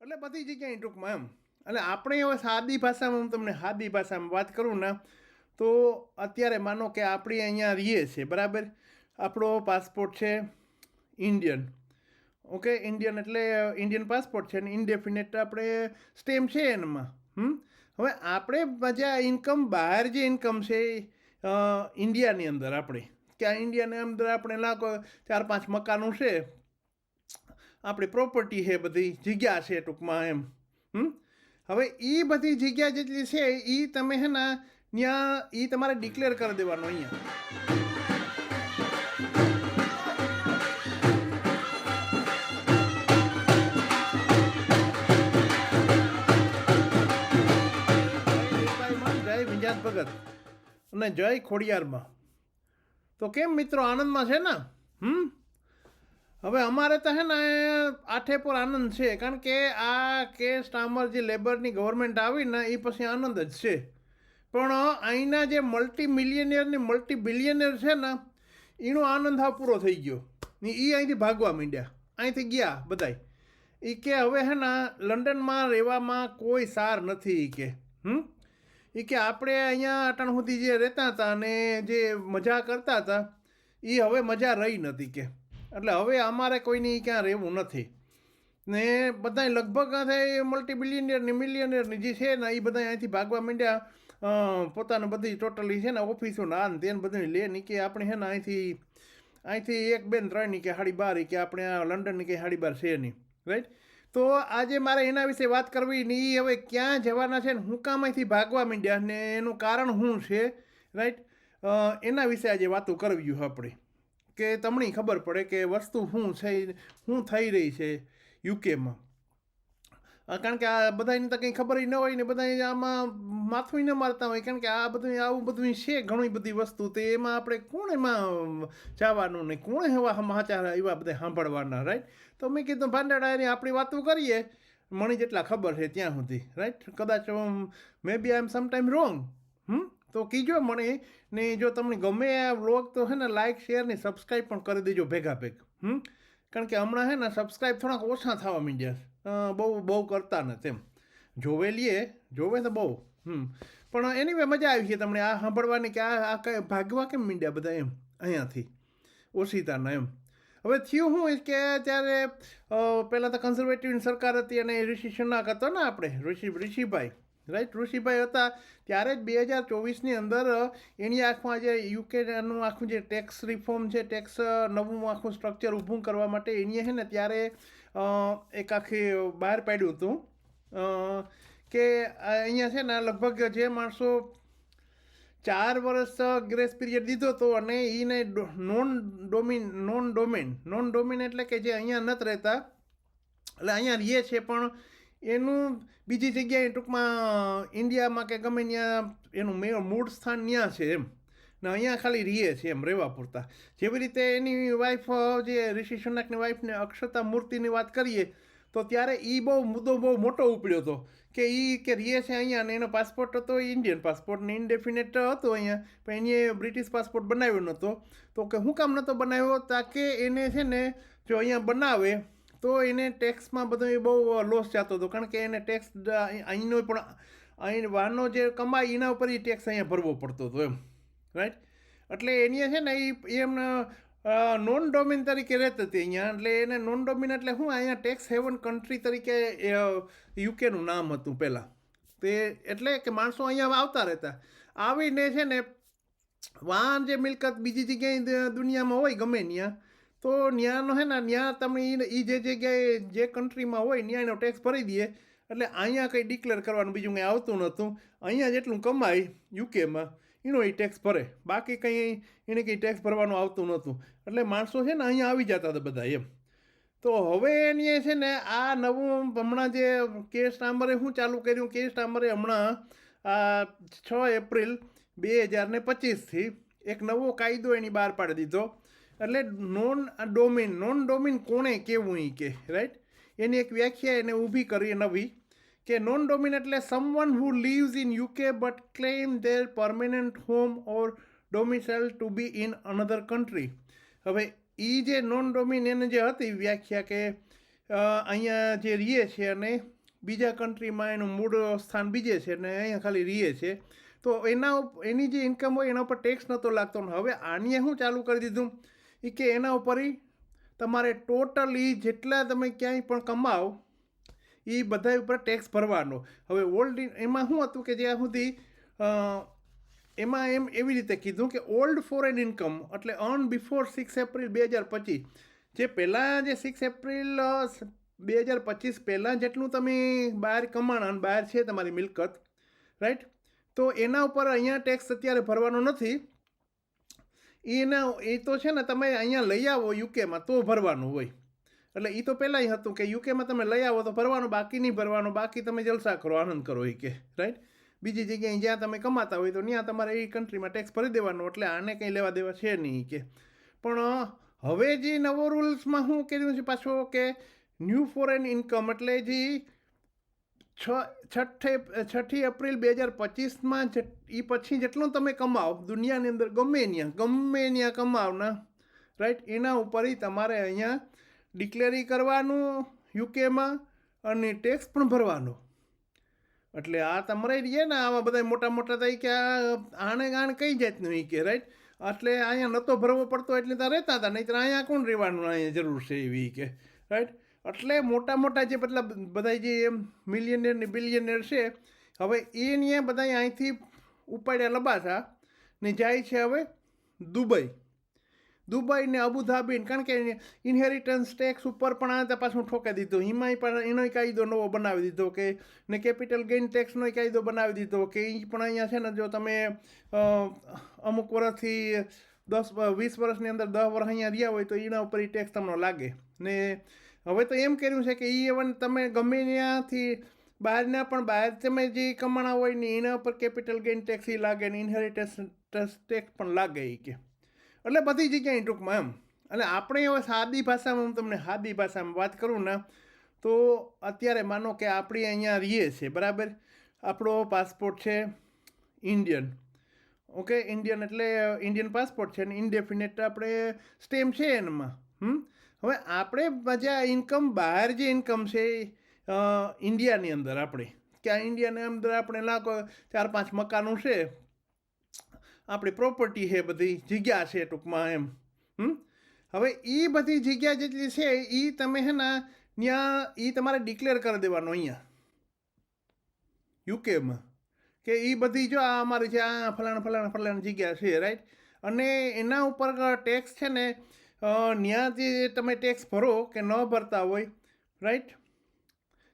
એટલે બધી જગ્યાએ ટૂંકમાં એમ. અને આપણે હવે સાદી ભાષામાં હું તમને સાદી ભાષામાં વાત કરું ને, તો અત્યારે માનો કે આપણે અહીંયા રહીએ છીએ બરાબર? આપણો પાસપોર્ટ છે ઇન્ડિયન ઓકે ઇન્ડિયન એટલે ઇન્ડિયન પાસપોર્ટ છે ને ઇન્ડેફિનેટ આપણે સ્ટેમ છે એનામાં હમ? હવે આપણે જે ઇન્કમ બહાર જે ઇન્કમ છે ઇન્ડિયાની અંદર આપણે. કે આ ઇન્ડિયાની અંદર આપણે લાખો, ચાર પાંચ મકાનો છે આપણી પ્રોપર્ટી છે બધી જગ્યા છે ટૂંકમાં એમ. હમ? હવે એ બધી જગ્યા જેટલી છે એ તમે હે ને ત્યાં એ તમારે ડિક્લેર કરી દેવાનું અહીંયા. વિંજાત ભગત અને જય ખોડિયારમાં. તો કેમ મિત્રો આનંદમાં છે ને? હમ? હવે અમારે તો હે ને આઠે પર આનંદ છે, કારણ કે આ કેસ ટામર જે લેબરની ગવર્મેન્ટ આવી ને એ પછી આનંદ જ છે. પણ અહીંના જે મલ્ટી મિલિયનિયર ને મલ્ટી બિલિયનિયર છે ને એનો આનંદ હા પૂરો થઈ ગયો. ને એ અહીંથી ભાગવા માંડ્યા. અહીંથી ગયા બધાય. એ કે હવે હે ને લંડનમાં રહેવામાં કોઈ સાર નથી કે. હમ? એ કે આપણે અહીંયા અટાણ સુધી જે રહેતા હતા અને જે મજા કરતા હતા એ હવે મજા રહી નથી કે. એટલે હવે અમારે કોઈની ક્યાં રહેવું નથી. ને બધા લગભગ મલ્ટી બિલિયનિયરની મિલિયનિયરની જે છે ને એ બધા અહીંથી ભાગવા માંડ્યા. પોતાને બધી ટોટલી છે ને ઓફિસો આ ને તેને બધી લે ની કે આપણે છે ને અહીંથી અહીંથી એક બેન ત્રણની કે સાડી બાર કે આપણે આ લંડનની કે સાડી બાર છે નહીં રાઈટ તો આજે મારે એના વિશે વાત કરવી ને એ હવે ક્યાં જવાના છે ને, હું કામ અહીંથી ભાગવા માંડ્યા ને એનું કારણ શું છે રાઈટ એના વિશે આજે વાતો કરવી આપણે. કે તમને ખબર પડે કે વસ્તુ શું છે, શું થઈ રહી છે યુકેમાં કારણ કે આ બધાની તો કંઈ ખબર ન હોય ને બધા આમાં માથું ન મારતા હોય. કારણ કે આ બધું, આવું બધું છે ઘણી બધી વસ્તુ. તે એમાં આપણે કોણ એમાં જવાનું ને કોણ એવા સમાચાર એવા બધા સાંભળવાના રાઈટ તો મેં કીધું ભાંડાડાની આપણી વાતો કરીએ. મને જેટલા ખબર છે ત્યાં સુધી રાઈટ કદાચ મે બી આઈ એમ સમટાઈમ રોંગ હમ? તો કીજો મને ને જો તમને ગમે આ વ્લોગ તો છે ને લાઇક શેર ને સબસ્ક્રાઈબ પણ કરી દેજો ભેગા ભેગ, હમ? કારણ કે હમણાં છે ને સબસ્ક્રાઈબ થોડાક ઓછા થવા માંડ્યા બહુ બહુ કરતા નથી એમ. જોવે લઈએ જોવે તો બહુ, હમ. પણ એની વે મજા આવી છે તમને આ સાંભળવાની કે આ આ કઈ ભાગવા કેમ મીડિયા બધા એમ, અહીંયાથી, ઓશિતાના એમ. હવે થયું શું કે ત્યારે પહેલાં તો કન્ઝર્વેટિવની સરકાર હતી અને ઋષિ શનાક હતો ને આપણે, ઋષિ, ઋષિભાઈ. રાઈટ? ઋષિભાઈ હતા. ત્યારે જ બે હજાર ચોવીસની અંદર એની આંખમાં જે યુકેનું આખું જે ટેક્સ રિફોર્મ છે ટેક્સ નવું આખું સ્ટ્રક્ચર ઊભું કરવા માટે એની છે ને ત્યારે એક આખી બહાર પાડ્યું હતું. કે અહીંયા છે ને લગભગ જે માણસો ચાર વર્ષ ગ્રેસ પીરિયડ દીધો હતો અને એને non domain non domain non domain એટલે કે જે અહીંયા નથી રહેતા. એટલે અહીંયા રહીએ છે પણ એનું બીજી જગ્યાએ ટૂંકમાં ઇન્ડિયામાં કે ગમે ત્યાં એનું મેળ મૂળ સ્થાન ત્યાં છે એમ. ને અહીંયા ખાલી રહીએ છે એમ, રહેવા પૂરતા. જેવી રીતે એની વાઈફ જે ઋષિ સુનાકની વાઈફને અક્ષતા મૂર્તિની વાત કરીએ, તો ત્યારે એ બહુ મુદ્દો બહુ મોટો ઉપડ્યો હતો. કે એ કે રહીએ છે અહીંયા ને એનો પાસપોર્ટ હતો ઇન્ડિયન પાસપોર્ટ ને ઇન્ડેફિનેટ હતો અહીંયા. પણ એને બ્રિટિશ પાસપોર્ટ બનાવ્યો નહોતો. તો કે હું કામ નહોતો બનાવ્યો તાકે એને છે ને જો અહીંયા બનાવે તો એને ટેક્સમાં બધો એ બહુ લોસ જતો હતો. કારણ કે એને ટેક્સ અહીંનો પણ, અહીં વાહનો જે કમાય, એના ઉપર એ ટેક્સ અહીંયા ભરવો પડતો હતો એમ. રાઈટ એટલે એની છે ને, એ એમ નોન ડોમિન તરીકે રહેતી હતી અહીંયા. એટલે એને નોન ડોમિન એટલે હું અહીંયા ટેક્સ હેવન કન્ટ્રી તરીકે યુકેનું નામ હતું પહેલાં. તે એટલે કે માણસો અહીંયા આવતા રહેતા. આવીને છે ને, વાહન જે મિલકત બીજી જગ્યાએ દુનિયામાં હોય ગમે ત્યાં તો ત્યાંનો હે ને ત્યાં તમે એ જે જગ્યાએ, જે કન્ટ્રીમાં હોય ત્યાં એનો ટેક્સ ભરી દઈએ. એટલે અહીંયા કંઈ ડિક્લેર કરવાનું બીજું કંઈ આવતું નહોતું. અહીંયા જેટલું કમાય યુકેમાં એનો એ ટેક્સ ભરે. બાકી કંઈ એને કંઈ ટેક્સ ભરવાનું આવતું નહોતું. એટલે માણસો છે ને અહીંયા આવી જતા હતા બધા એમ. તો હવે એની છે ને, આ નવું હમણાં જે કેસ સ્ટામ્બરે શું ચાલુ કર્યું કેસ સ્ટામ્બરે હમણાં, આ છ એપ્રિલ બે હજાર ને પચીસથી એક નવો કાયદો એની બહાર પાડી દીધો. એટલે નોન ડોમિન નોન ડોમિન કોણે કેવું એ કે રાઈટ એની એક વ્યાખ્યા એને ઊભી કરી નવી કે નોન ડોમિન એટલે someone who lives in UK but claim their permanent home or domicile to be in another country હવે એ જે નોન ડોમિન એને જે હતી વ્યાખ્યા કે અહીંયા જે રહીએ છે અને બીજા કન્ટ્રીમાં એનું મૂળ સ્થાન બીજે છે અને અહીંયા ખાલી રહીએ છે, તો એના એની જે ઇન્કમ હોય એના ઉપર ટેક્સ નહોતો લાગતો હવે આની શું ચાલુ કરી દીધું. એ કે એના ઉપર તમારે ટોટલી જેટલા તમે ક્યાંય પણ કમાઓ એ બધા ઉપર ટેક્સ ભરવાનો. હવે ઓલ્ડ એમાં શું હતું કે જ્યાં સુધી એમાં એમ એવી રીતે કીધું કે ઓલ્ડ ફોરેન ઇન્કમ એટલે અર્ન બિફોર સિક્સ એપ્રિલ બે હજાર પચીસ, જે પહેલાં જે સિક્સ એપ્રિલ બે હજાર પચીસ પહેલાં જેટલું તમે બહાર કમાણા અને બહાર છે તમારી મિલકત રાઈટ તો એના ઉપર અહીંયા ટેક્સ અત્યારે ભરવાનો નથી. એના એ તો છે ને તમે અહીંયા લઈ આવો યુકેમાં, તો ભરવાનું હોય. એટલે એ તો પહેલાંય હતું કે યુકેમાં તમે લઈ આવો તો ભરવાનું, બાકી નહીં ભરવાનું, બાકી તમે જલસા કરો, આનંદ કરો એ કે રાઈટ બીજી જગ્યાએ જ્યાં તમે કમાતા હોય તો ત્યાં તમારે એ કન્ટ્રીમાં ટેક્સ ભરી દેવાનો, એટલે આને કંઈ લેવા દેવા છે નહીં કે. પણ હવે જે નવો રૂલ્સમાં શું કર્યું છે પાછો કે ન્યૂ ફોરેન ઇન્કમ એટલે જે છ, છઠ્ઠે, છઠ્ઠી એપ્રિલ બે હજાર પચીસમાં એ પછી જેટલું તમે કમાઓ, દુનિયાની અંદર ગમે ત્યાં ગમે ત્યાં કમાવના રાઈટ એના ઉપર તમારે અહીંયા ડિક્લેરી કરવાનું યુકેમાં અને ટેક્સ પણ ભરવાનો. એટલે આ તમારે રહીએ ને, આવા બધા મોટા મોટા થાય કે આ આણે ગાણ કઈ જાતનું એ કે રાઈટ એટલે અહીંયા નહોતો ભરવો પડતો એટલે ત્યાં રહેતા હતા નહીં અહીંયા કોણ રહેવાનું, અહીંયા જરૂર છે એવી કે રાઈટ એટલે મોટા મોટા જે મતલબ બધા જે મિલિયનેર ને બિલિયનેર છે, હવે એને બધા અહીંથી ઉપાડ્યા લબાસા ને જાય છે હવે દુબઈ. દુબઈ ને અબુધાબી કારણ કે ઇન્હેરિટન્સ ટેક્સ ઉપર પણ આ પાછું ઠોકાઈ દીધું. એમાંય પણ એનો કાયદો નવો બનાવી દીધો કે ને કેપિટલ ગેઇન ટેક્સનો કાયદો બનાવી દીધો કે એ પણ અહીંયા છે ને જો તમે અમુક વર્ષથી દસ વીસ વર્ષની અંદર દસ વર્ષ અહીંયા રહ્યા હોય તો એના ઉપર એ ટેક્સ તમને લાગે. ને હવે તો એમ કર્યું છે કે એ એવન તમે ગમે ત્યાંથી બહારના પણ બહાર તમે જે કમાણા હોય ને એના ઉપર કેપિટલ ગેઇન ટેક્સ લાગે ને ઇન્હેરિટન્સ ટેક્સ પણ લાગે એ કે. એટલે બધી જગ્યાએ ટૂંકમાં એમ. અને આપણે હવે સાદી ભાષામાં હું તમને સાદી ભાષામાં વાત કરું ને, તો અત્યારે માનો કે આપણે અહીંયા રહીએ છીએ બરાબર? આપણો પાસપોર્ટ છે ઇન્ડિયન ઓકે ઇન્ડિયન એટલે ઇન્ડિયન પાસપોર્ટ છે ને ઇન્ડેફિનેટ આપણે સ્ટેમ છે એનામાં. હમ? હવે આપણે મજા ઇન્કમ બહાર જે ઇન્કમ છે ઇન્ડિયાની અંદર આપણે, કે આ ઇન્ડિયાની અંદર આપણે લાખો, ચાર પાંચ મકાનો છે, આપણી પ્રોપર્ટી છે બધી, જગ્યા છે ટૂંકમાં એમ, હમ? હવે એ બધી જગ્યા જેટલી છે એ તમે હે ને ત્યાં એ તમારે ડિક્લેર કરી દેવાનો અહીંયા, યુકેમાં, કે એ બધી જો આ અમારી છે આ ફલાણા ફલાણા ફલાણા જગ્યા છે રાઈટ અને એના ઉપર ટેક્સ છે ને ત્યાં તમે ટેક્સ ભરો કે ન ભરતા હોય રાઈટ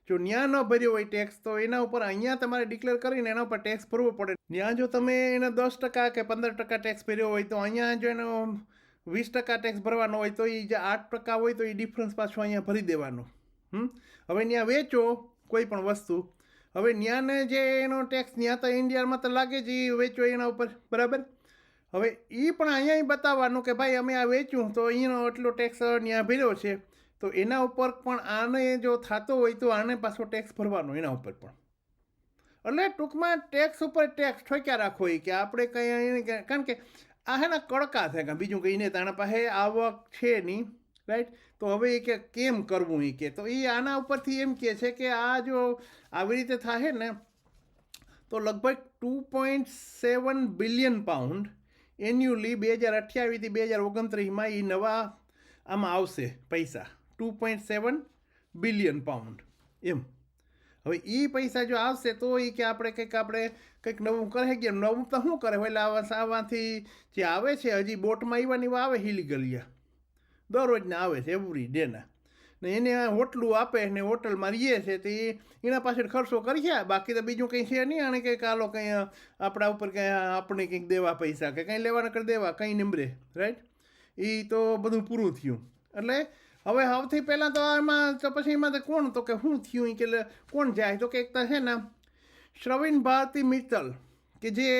જો ન્યા ન ભર્યો હોય ટેક્સ તો એના ઉપર અહીંયા તમારે ડિક્લેર કરીને એના ઉપર ટેક્સ ભરવો પડે. ત્યાં જો તમે એને દસ ટકા કે પંદર ટકા ટેક્સ ભર્યો હોય, તો અહીંયા જો એનો વીસ ટકા ટેક્સ ભરવાનો હોય, તો એ જે આઠ ટકા હોય, તો એ ડિફરન્સ પાછો અહીંયા ભરી દેવાનો. હમ? હવે ત્યાં વેચો કોઈ પણ વસ્તુ. હવે ત્યાંને જે એનો ટેક્સ ત્યાં તો ઇન્ડિયામાં તો લાગે જ એ વેચો એના ઉપર. બરાબર? હવે એ પણ અહીંયા બતાવવાનું કે ભાઈ અમે આ વેચ્યું, તો અહીંનો એટલો ટેક્સ ત્યાં ભર્યો છે, તો એના ઉપર પણ આને જો થતો હોય તો આને પાછો ટેક્સ ભરવાનો એના ઉપર પણ. એટલે ટૂંકમાં ટેક્સ ઉપર ટેક્સ ઠોક્યા રાખો એ કે આપણે કંઈ કારણ કે આ હે ને કડકા થાય કે બીજું કંઈ નહીં તાણા પાસે આવક છે નહીં રાઈટ તો હવે એ કે કેમ કરવું એ કે? તો એ આના ઉપરથી એમ કહે છે કે આ જો આવી રીતે થાય ને, તો લગભગ two point seven billion pound annually બે હજાર અઠ્યાવીસથી બે હજાર ઓગણત્રીસમાં એ નવા આમાં આવશે પૈસા. Two point seven billion pound. એમ. હવે એ પૈસા જો આવશે તો એ કે આપણે કંઈક આપણે કંઈક નવું કરે કે નવું તો શું કરે? એટલે આવા આવાથી જે આવે છે, હજી બોટમાં એવાની એવા આવે હિલીગલિયા દરરોજના આવે છે એવરી ડેના ને એને હોટલું આપે ને હોટલમાં રહીએ છે, તે એના પાછળ ખર્ચો કર્યા બાકી તો બીજું કંઈ છે નહીં, આને કંઈક આલો કંઈ આપણા ઉપર કંઈ આપણે કંઈક દેવા પૈસા કે કંઈ લેવાના કરી દેવા, કંઈ નિમરે રાઈટ એ તો બધું પૂરું થયું. એટલે હવે સૌથી પહેલાં તો એમાં તો પછી એમાં કોણ, તો કે શું થયું કે કોણ જાય? તો કે એક તો છે ને શ્રવિણ ભારતી મિત્તલ, કે જે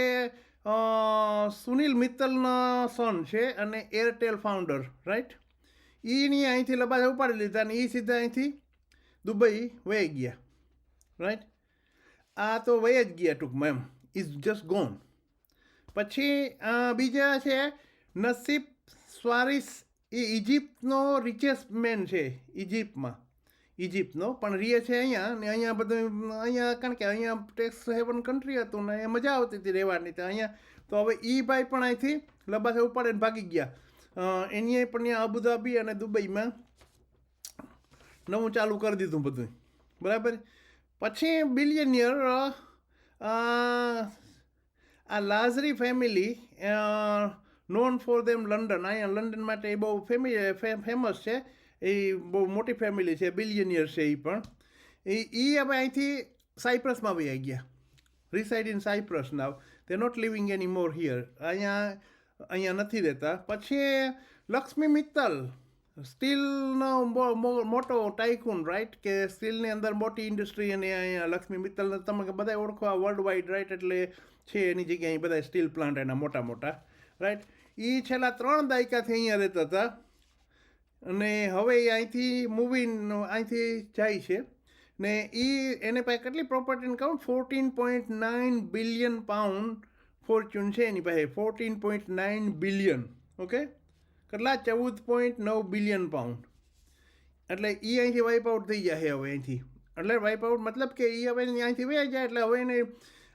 સુનિલ મિત્તલનો સન છે અને એરટેલ ફાઉન્ડર રાઈટ એની અહીંથી લબાજા ઉપાડી લીધા અને એ સીધા અહીંથી દુબઈ વહી ગયા. રાઈટ આ તો વહી જ ગયા ટૂંકમાં એમ. ઇઝ જસ્ટ ગોન પછી બીજા છે નસીબ સ્વારિસ એ ઇજિપ્તનો રિચેસ્ટ મેન છે ઇજિપ્તમાં ઇજિપ્તનો પણ રીએ છે અહીંયા ને અહીંયા બધું અહીંયા કારણ કે અહીંયા ટેક્સ હેવન કન્ટ્રી હતું ને અહીંયા મજા આવતી હતી રહેવાની. તો અહીંયા તો હવે એ ભાઈ પણ અહીંથી લબાસે ઉપાડીને ભાગી ગયા. અ, એનીએ પણ ત્યાં અબુધાબી અને દુબઈમાં નવું ચાલુ કરી દીધું બધું બરાબર? પછી બિલિયનિયર આ luxury family non for them London અહીંયા લંડન માટે એ બહુ ફેમિલી ફેમસ છે. એ બહુ મોટી ફેમિલી છે બિલિયનિયર છે એ પણ. એ એ હવે અહીંથી સાયપ્રસમાં વહી ગયા. Reside in Cyprus now they not living any more here અહીંયા અહીંયા નથી રહેતા પછી લક્ષ્મી મિત્તલ, સ્ટીલનો મોટો ટાઇકૂન રાઈટ કે સ્ટીલની અંદર મોટી ઇન્ડસ્ટ્રી અને અહીંયા લક્ષ્મી મિત્તલને તમે બધા ઓળખો વર્લ્ડ વાઇડ રાઈટ એટલે છે એની જગ્યાએ બધા સ્ટીલ પ્લાન્ટ એના મોટા મોટા રાઈટ એ છેલ્લા ત્રણ દાયકાથી અહીંયા રહેતા હતા. અને હવે એ અહીંથી મૂવી અહીંથી જાય છે. ને એ એને પાસે કેટલી પ્રોપર્ટીને કહું? Fourteen point nine billion pound fortune છે એની પાસે fourteen point nine billion okay કેટલા? ચૌદ પોઈન્ટ નવ બિલિયન પાઉન્ડ એટલે એ અહીંથી વાઇપ આઉટ થઈ જાય હવે અહીંથી. એટલે વાઇપ આઉટ મતલબ કે એ હવે અહીંથી વહી જાય, એટલે હવે એને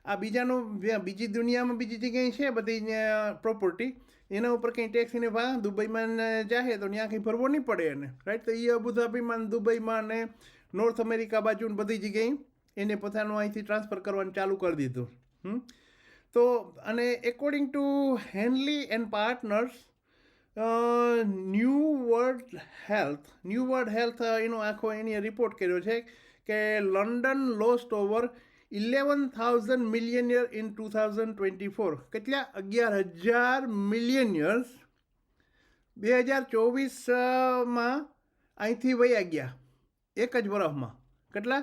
આ બીજાનું બીજી દુનિયામાં બીજી જગ્યાએ છે બધી પ્રોપર્ટી એના ઉપર કંઈ ટેક્સ એને ભા દુબઈમાં જાહે તો ત્યાં કંઈ ભરવો નહીં પડે એને રાઈટ તો એ અબુધાબીમાં દુબઈમાં ને નોર્થ અમેરિકા બાજુ બધી જગ્યાએ એને પોતાનું અહીંથી ટ્રાન્સફર કરવાનું ચાલુ કરી દીધું. હમ? તો, અને according to Henley and partners new world health new world health એનો આખો એની રિપોર્ટ કર્યો છે કે London lost over eleven thousand millionaire in two thousand twenty four કેટલા? અગિયાર હજાર મિલિયનિયર્સ બે હજાર ચોવીસમાં અહીંથી વયા ગયા. એક જ વર્ષમાં કેટલા?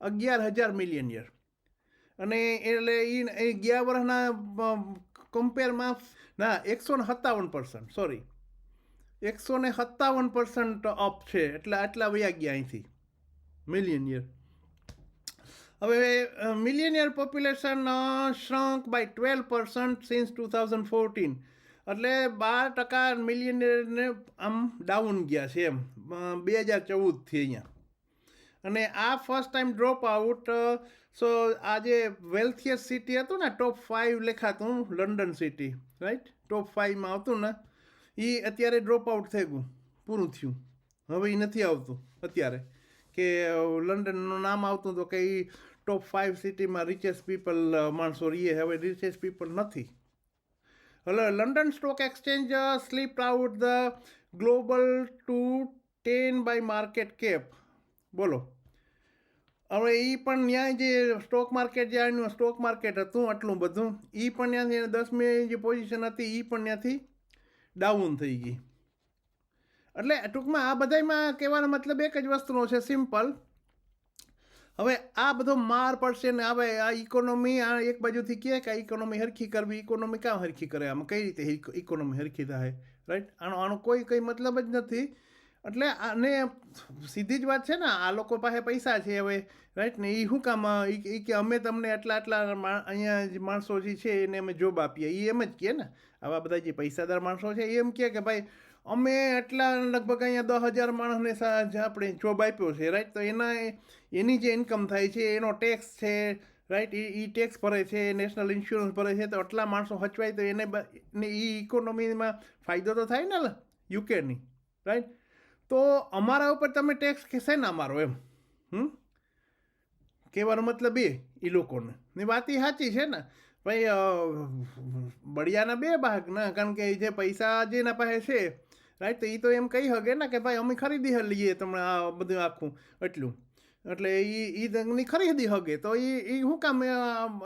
અગિયાર હજાર મિલિયનિયર અને એટલે એ ગયા વર્ષના કમ્પેરમાં ના, એકસો ને સત્તાવન પર્સન્ટ સોરી એકસો ને સત્તાવન પર્સન્ટ અપ છે. એટલે આટલા વયા ગયા અહીંથી. મિલિયનિયર હવે millionaire population shrunk by twelve percent since two thousand fourteen એટલે બાર ટકા મિલિયનિયરને આમ ડાઉન ગયા છે એમ. બે હજાર ચૌદથી અહીંયા. અને આ first time drop out so આ જે વેલ્થિયસ સિટી હતું ને ટોપ ફાઇવ લેખાતું લંડન સિટી રાઈટ ટોપ ફાઇવમાં આવતું ને એ અત્યારે ડ્રોપ આઉટ થઈ ગયું, પૂરું થયું. હવે એ નથી આવતું અત્યારે, કે લંડનનું નામ આવતું તો કે ટોપ ફાઇવ સિટીમાં રિચેસ્ટ પીપલ માણસો રહીએ હવે રિચેસ્ટ પીપલ નથી. એટલે London stock exchange slip out the global to ten by market cap બોલો. હવે એ પણ ત્યાં જે સ્ટોક માર્કેટ જે આનું સ્ટોક માર્કેટ હતું આટલું બધું એ પણ ત્યાંથી દસમી જે પોઝિશન હતી એ પણ ત્યાંથી ડાઉન થઈ ગઈ. એટલે ટૂંકમાં આ બધામાં કહેવાનો મતલબ એક જ વસ્તુનો છે સિમ્પલ હવે આ બધો માર પડશે ને હવે આ ઇકોનોમી આ એક બાજુથી કહે કે આ ઇકોનોમી હરખી કરવી ઇકોનોમી કાં હરખી કરે? આમાં કઈ રીતે ઇકોનોમી હરખી થાય? રાઈટ આનો આનો કોઈ, કંઈ મતલબ જ નથી. એટલે આને સીધી જ વાત છે ને, આ લોકો પાસે પૈસા છે હવે રાઈટ ને એ શું કામ એ કે અમે તમને આટલા આટલા અહીંયા જે માણસો જે છે એને અમે જોબ આપીએ. એ એમ જ કહે ને, આવા બધા જે પૈસાદાર માણસો છે એ એમ કહે કે ભાઈ, અમે એટલા લગભગ અહીંયા દસ હજાર માણસને આપણે જોબ આપ્યો છે રાઈટ તો એના એની જે ઇન્કમ થાય છે, એનો ટેક્સ છે રાઈટ એ એ ટેક્સ ભરે છે નેશનલ ઇન્સ્યોરન્સ ભરે છે, તો આટલા માણસો હચવાય તો એને એ ઇકોનોમીમાં ફાયદો તો થાય ને યુકેની રાઈટ તો અમારા ઉપર તમે ટેક્સ કે ના મારો એમ. હમ? કહેવાનો મતલબ એ એ લોકોને. ને વાત એ સાચી છે ને. ભાઈ બળિયાના બે ભાગ ના કારણ કે જે પૈસા જેના પાસે છે રાઈટ તો એ તો એમ કહી શકે ને કે ભાઈ, અમે ખરીદી લઈએ તમને આ બધું આખું, એટલું. એટલે એ એ તમને ખરીદી શકે તો એ એ શું કામ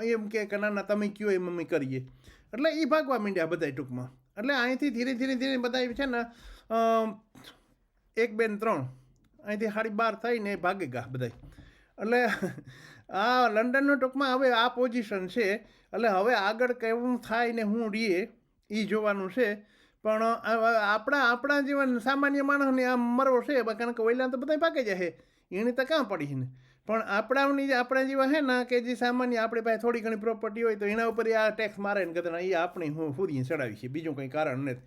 એમ કે ના ના, તમે કયો એમ અમે કરીએ. એટલે એ ભાગવા માંડ્યા બધા ટૂંકમાં. એટલે અહીંથી ધીરે ધીરે ધીરે બધા છે ને એક બેન ત્રણ. અહીંથી સાડી બાર થઈને ભાગે ગયા બધા એટલે આ લંડનનો ટૂંકમાં હવે આ પોઝિશન છે. એટલે હવે આગળ કેવું થાય ને હું રીએ એ જોવાનું છે. પણ આપણા આપણા જીવન સામાન્ય માણસને આમ મરવો છે કારણ કે વહેલા તો બધા પાકી જાય એની તો કાં પડી ને? પણ આપણાની જે, આપણા જેવા છે ને, કે જે સામાન્ય આપણી પાસે થોડી ઘણી પ્રોપર્ટી હોય તો એના ઉપર આ ટેક્સ મારે ને કદાચ એ આપણી હું ફૂરીને ચડાવી છે. બીજું કંઈ કારણ નથી.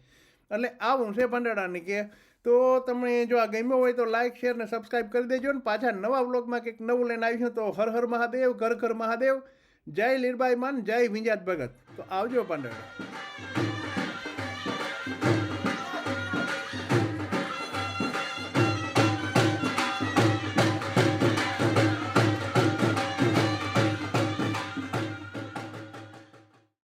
એટલે આવું છે ભંડારાની કે તો તમને જો આ ગમ્યો હોય તો લાઇક શેર ને સબસ્ક્રાઈબ કરી દેજો ને પાછા નવા બ્લોગમાં કંઈક નવું લઈને આવીશું તો હર હર મહાદેવ, ઘર ઘર મહાદેવ. જય લીરબાઈ માન, જય વિંજાત ભગત. તો આવજો પાંડવ